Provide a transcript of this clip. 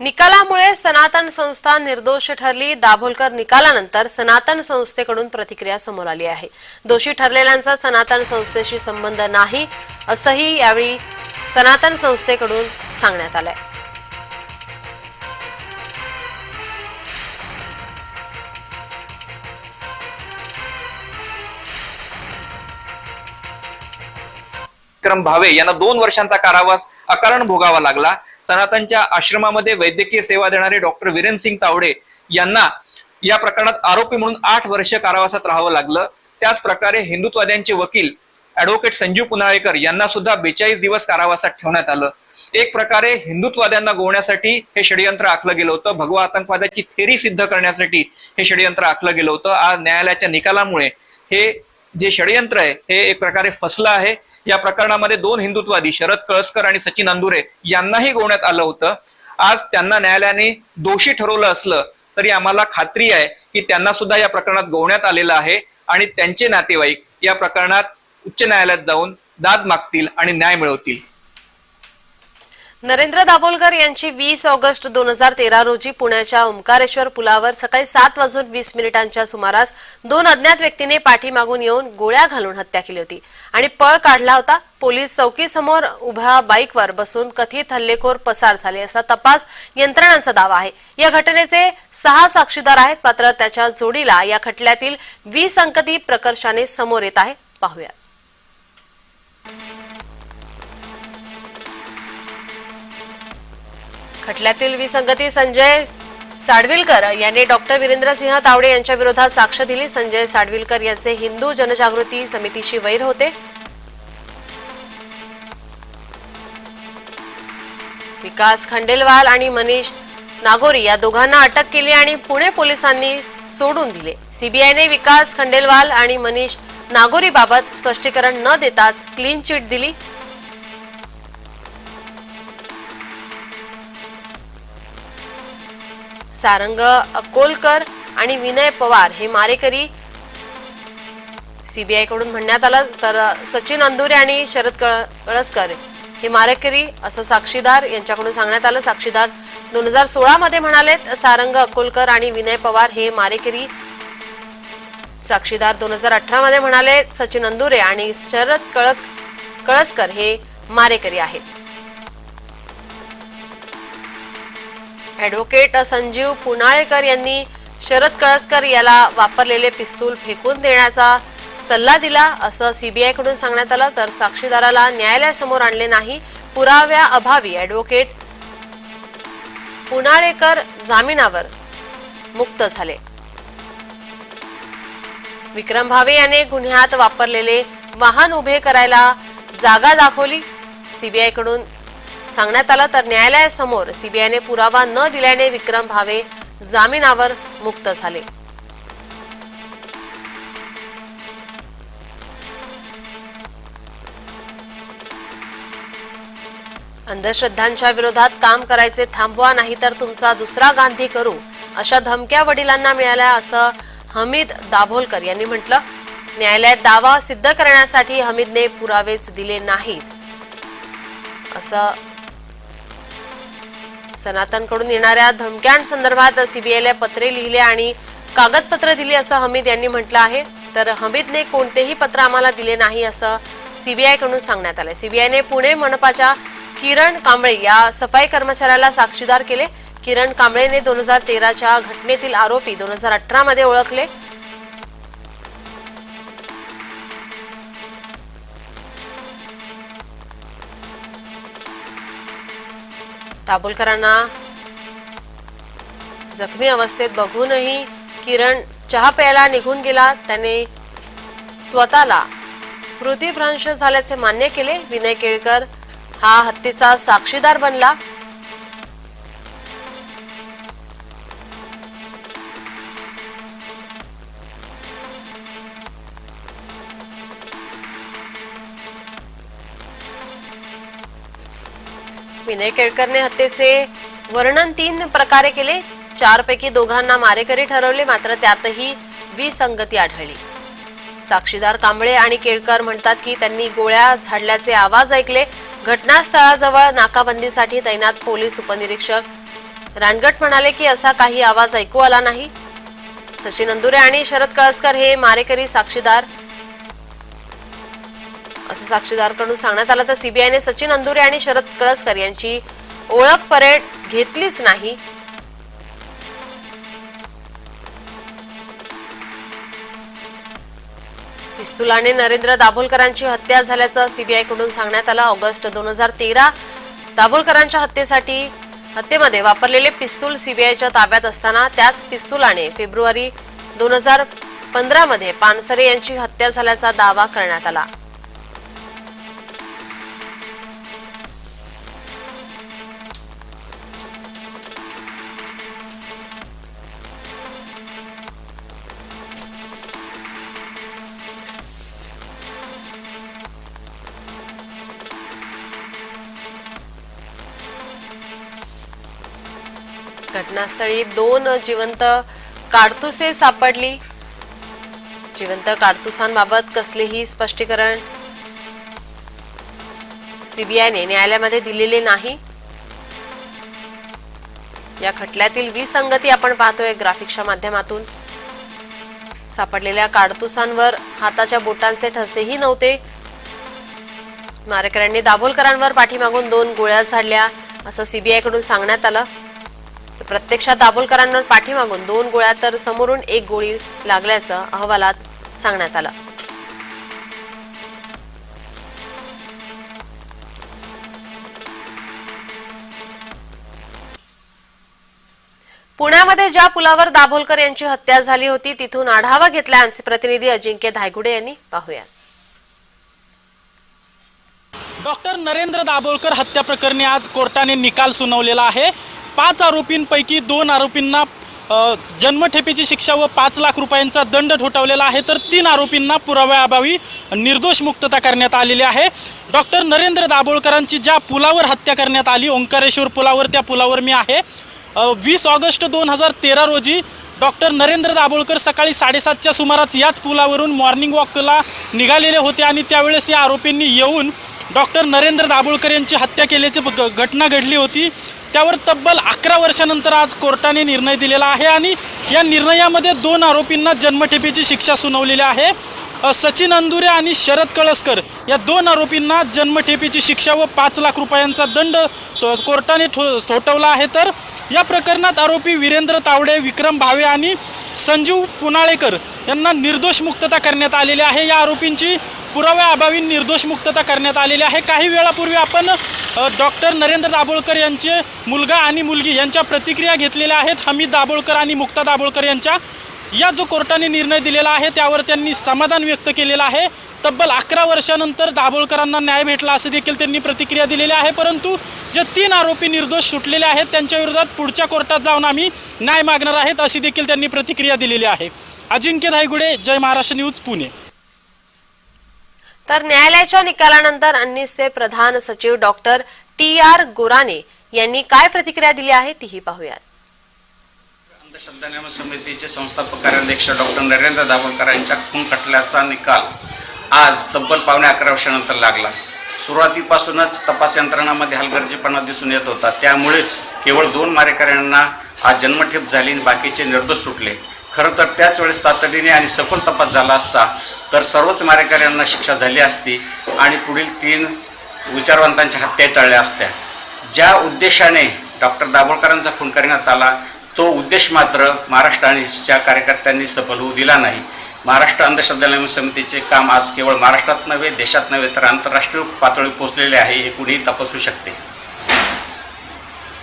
निकालामुळे सनातन संस्था निर्दोष ठरली. दाभोलकर निकालानंतर सनातन संस्थेकडून प्रतिक्रिया समोर आली आहे. दोषी ठरलेल्यांचा सनातन संस्थेशी संबंध नाही असंही यावेळी सनातन संस्थेकडून सांगण्यात आलंय. विक्रम भावे यांना दोन वर्षांचा कारावास अकारण भोगावा लागला. सनातनच्या आश्रमामध्ये वैद्यकीय सेवा देणारे डॉक्टर वीरेन सिंग तावडे यांना या प्रकरणात आरोपी म्हणून आठ वर्ष कारावासात राहावं लागलं. त्याच प्रकारे हिंदुत्वाद्यांचे वकील ऍडव्होकेट संजीव पुनाळेकर यांना सुद्धा बेचाळीस दिवस कारावासात ठेवण्यात आलं. एक प्रकारे हिंदुत्वाद्यांना गोवण्यासाठी हे षडयंत्र आखलं गेलं होतं. भगवा आतंकवादाची थेरी सिद्ध करण्यासाठी हे षडयंत्र आखलं गेलं होतं. आज न्यायालयाच्या निकालामुळे हे जे षडयंत्र आहे हे एक प्रकारे फसलं आहे. या प्रकरणामध्ये दोन हिंदुत्वादी शरद कळसकर आणि सचिन अंदुरे यांनाही गोवण्यात आलं होतं. आज त्यांना न्यायालयाने दोषी ठरवलं असलं तरी आम्हाला खात्री आहे की त्यांना सुद्धा या प्रकरणात गोवण्यात आलेलं आहे आणि त्यांचे नातेवाईक या प्रकरणात उच्च न्यायालयात जाऊन दाद मागतील आणि न्याय मिळवतील. नरेंद्र दाभोलकर यांची वीस ऑगस्ट दोन हजार तेरा रोजी पुण्याच्या ओंकारेश्वर पुलावर सकाळी सात वाजून वीस मिनिटांच्या सुमारास दोन अज्ञात व्यक्तीने पाठीमागून येऊन गोळ्या घालून हत्या केली होती आणि पळ काढला होता. पोलीस चौकीसमोर उभ्या बाईकवर बसून कथित हल्लेखोर पसार झाले असा तपास यंत्रणांचा दावा आहे. या घटनेचे सहा साक्षीदार आहेत मात्र त्याच्या जोडीला या खटल्यातील वीस अंकती प्रकर्षाने समोर येत आहे. पाहूया. खटल्यातील विसंगती संजय साडविलकर यांनी डॉक्टर वीरेंद्रसिंह तावडे यांच्या विरोधात साक्ष दिली. संजय साडविलकर यांचे हिंदू जनजागृती समितीशी वैर होते. विकास खंडेलवाल आणि मनीष नागोरी या दोघांना अटक केली आणि पुणे पोलिसांनी सोडून दिले. सीबीआयने विकास खंडेलवाल आणि मनीष नागोरी बाबत स्पष्टीकरण न देताच क्लीन चिट दिली. सारंग अकोलकर आणि विनय पवार हे मारेकरी. सीबीआयकडून म्हणण्यात आलं तर सचिन अंदुरे आणि शरद कळ- कळसकर हे मारेकरी असं साक्षीदार यांच्याकडून सांगण्यात आलं. साक्षीदार दोन हजार सोळा मध्ये म्हणालेत सारंग अकोलकर आणि विनय पवार हे मारेकरी. साक्षीदार दोन हजार अठरा मध्ये म्हणाले सचिन अंदुरे आणि शरद कळक कळसकर हे मारेकरी आहेत. ॲडव्होकेट संजीव पुनाळेकर यांनी शरद कळसकर याला वापरलेले पिस्तूल फेकून देण्याचा सल्ला दिला. असं सीबीआयकडून सांगण्यात आलं तर साक्षीदाराला न्यायालयासमोर आणले नाही पुराव्या अभावी ॲडव्होकेट पुनाळेकर जामिनावर मुक्त झाले. विक्रम भावे याने गुन्ह्यात वापरलेले वाहन उभे करायला जागा दाखवली. सीबीआयकडून सांगण्यात आलं तर न्यायालयासमोर सीबीआयने पुरावा न दिल्याने विक्रम भावे जामिनावर मुक्त झाले. अंधश्रद्धांच्या विरोधात काम करायचे थांबवा नाही तर तुमचा दुसरा गांधी करू अशा धमक्या वडिलांना मिळाल्या असं हमीद दाभोलकर यांनी म्हटलं. न्यायालयात दावा सिद्ध करण्यासाठी हमीदने पुरावेच दिले नाहीत असं सनातनकडून येणाऱ्या धमक्यांसंदर्भात सीबीआयला पत्रे लिहिले आणि कागदपत्र दिली असं हमीद यांनी म्हटलं आहे. तर हमीदने कोणतेही पत्र आम्हाला दिले नाही असं सीबीआयकडून सांगण्यात आलं सीबीआयने पुणे मनपाच्या किरण कांबळे या सफाई कर्मचाऱ्याला साक्षीदार केले. किरण कांबळेने दोन हजार तेराच्या घटनेतील आरोपी दोन हजार अठरामध्ये ओळखले. दाभोलकरांना जखमी अवस्थेत बघूनही किरण चहा प्यायला निघून गेला. त्याने स्वतःला स्मृतीभ्रंश झाल्याचे मान्य केले. विनय केळकर हा हत्तीचा साक्षीदार बनला. विनय केळकरने हत्येचे वर्णन तीन प्रकारे केले. चारपैकी दोघांना मारेकरी ठरवले मात्र त्यातही विसंगती आढळली. साक्षीदार कांबळे आणि केळकर म्हणतात की त्यांनी गोळ्या झाडल्याचे आवाज ऐकले. घटनास्थळाजवळ नाकाबंदीसाठी तैनात पोलीस उपनिरीक्षक रानगट म्हणाले की असा काही आवाज ऐकू आला नाही. सचिन अंदुरे आणि शरद कळसकर हे मारेकरी साक्षीदार असं साक्षीदारकडून सांगण्यात आलं तर सीबीआयने सचिन अंदुरे आणि शरद कळसकर यांची ओळख परेड घेतलीच नाही. पिस्तुलाने नरेंद्र दाभोलकरांची हत्या झाल्याचं सीबीआयकडून सांगण्यात आलं. ऑगस्ट दोन हजार तेरा दाभोलकरांच्या हत्येसाठी हत्येमध्ये वापरलेले पिस्तूल सीबीआयच्या ताब्यात असताना त्याच पिस्तुलाने फेब्रुवारी दोन हजार पंधरामध्ये पानसरे यांची हत्या झाल्याचा दावा करण्यात आला. घटनास्थळी दोन जिवंत काडतुसे सापडली. जिवंत काडतुसांबाबत कसलेही स्पष्टीकरण सीबीआयने न्यायालयामध्ये दिलेले नाही. या खटल्यातील विसंगती आपण पाहतोय ग्राफिक्सच्या माध्यमातून. सापडलेल्या काडतुसांवर हाताच्या बोटांचे ठसेही नव्हते. मारेकऱ्यांनी दाभोलकरांवर पाठीमागून दोन गोळ्या झाडल्या असं सीबीआयकडून सांगण्यात आलं. प्रत्यक्षात दाभोलकरांवर पाठीमागून दोन गोळ्या तर समोरून एक गोळी लागल्याचं अहवालात सांगण्यात आलं. पुण्यामध्ये ज्या पुलावर दाभोलकर यांची हत्या झाली होती तिथून आढावा घेतला आमचे प्रतिनिधी अजिंक्य धायगुडे यांनी. पाहूयात. डॉक्टर नरेंद्र दाभोळकर हत्या प्रकरणी आज कोर्टाने निकाल सुनावलेला आहे. पाच आरोपींपैकी दोन आरोपींना जन्मठेपेची शिक्षा व पाच लाख रुपयांचा दंड ठोठावलेला आहे. तर तीन आरोपींना पुराव्याअभावी निर्दोष मुक्तता करण्यात आलेली आहे. डॉक्टर नरेंद्र दाभोळकरांची ज्या पुलावर हत्या करण्यात आली ओंकारेश्वर पुलावर त्या पुलावर मी आहे. वीस ऑगस्ट दोन हजार तेरा रोजी डॉक्टर नरेंद्र दाभोळकर सकाळी साडेसातच्या सुमारास याच पुलावरून मॉर्निंग वॉकला निघालेले होते आणि त्यावेळेस या आरोपींनी येऊन डॉक्टर नरेंद्र दाभोळकर यांची हत्या केल्याची ग- घटना घडली होती. त्यावर तब्बल अकरा वर्षानंतर आज कोर्टाने निर्णय दिलेला आहे आणि या निर्णयामध्ये दोन आरोपींना जन्मठेपेची शिक्षा सुनावलेली आहे. सचिन अंदुरे आणि शरद कळसकर या दोन आरोपींना जन्मठेपेची शिक्षा व पाच लाख रुपयांचा दंड कोर्टाने ठो ठोठवला आहे. तर या प्रकरणात आरोपी वीरेंद्र तावडे विक्रम भावे आणि संजीव पुनाळेकर यांना निर्दोष मुक्तता करण्यात आलेली आहे. या आरोपींची पुराव्याअभावी निर्दोष मुक्तता करण्यात आलेली आहे. काही वेळापूर्वी आपण डॉक्टर नरेंद्र दाभोळकर यांचे मुलगा आणि मुलगी यांच्या प्रतिक्रिया घेतलेल्या आहेत. हमीद दाभोळकर आणि मुक्ता दाभोळकर यांच्या या जो कोर्टाने निर्णय दिलेला आहे त्यावर त्यांनी समाधान व्यक्त केलेलं आहे. तब्बल अकरा वर्षानंतर दाभोळकरांना न्याय भेटला असं देखील त्यांनी प्रतिक्रिया दिलेली आहे. परंतु जे तीन आरोपी निर्दोष सुटलेले आहेत त्यांच्या विरोधात पुढच्या कोर्टात जाऊन आम्ही न्याय मागणार आहेत अशी देखील त्यांनी प्रतिक्रिया दिलेली आहे. अजिंक्य धायगुडे जय महाराष्ट्र न्यूज पुणे. तर न्यायालयाच्या निकालानंतर अन्नीसचे प्रधान सचिव डॉक्टर टी आर गोराने यांनी काय प्रतिक्रिया दिली आहे तीही पाहूयात. अंधश्रद्धा समितीचे संस्थापक कार्याध्यक्ष डॉक्टर नरेंद्र दाभोलकर यांच्या खून खटल्याचा निकाल आज तब्बल पावणे अकरा वर्षानंतर लागला. सुरुवातीपासूनच तपास यंत्रणामध्ये हलगर्जीपणा दिसून येत होता. त्यामुळेच केवळ दोन मारेकऱ्यांना आज जन्मठेप झाली आणि बाकीचे निर्दोष सुटले. खरं तर त्याच वेळेस तातडीने आणि सखोल तपास झाला असता तर सर्वच मारेकऱ्यांना शिक्षा झाली असती आणि पुढील तीन विचारवंतांच्या हत्या टळल्या असत्या. ज्या उद्देशाने डॉक्टर दाभोळकरांचा खून करण्यात आला तो उद्देश मात्र महाराष्ट्र आणि च्या कार्यकर्त्यांनी सफल होऊ दिला नाही. महाराष्ट्र अंधश्रद्धा समितीचे काम आज केवळ महाराष्ट्रात नव्हे देशात नव्हे तर आंतरराष्ट्रीय पातळी पोहोचलेले आहे हे कुणीही तपासू शकते.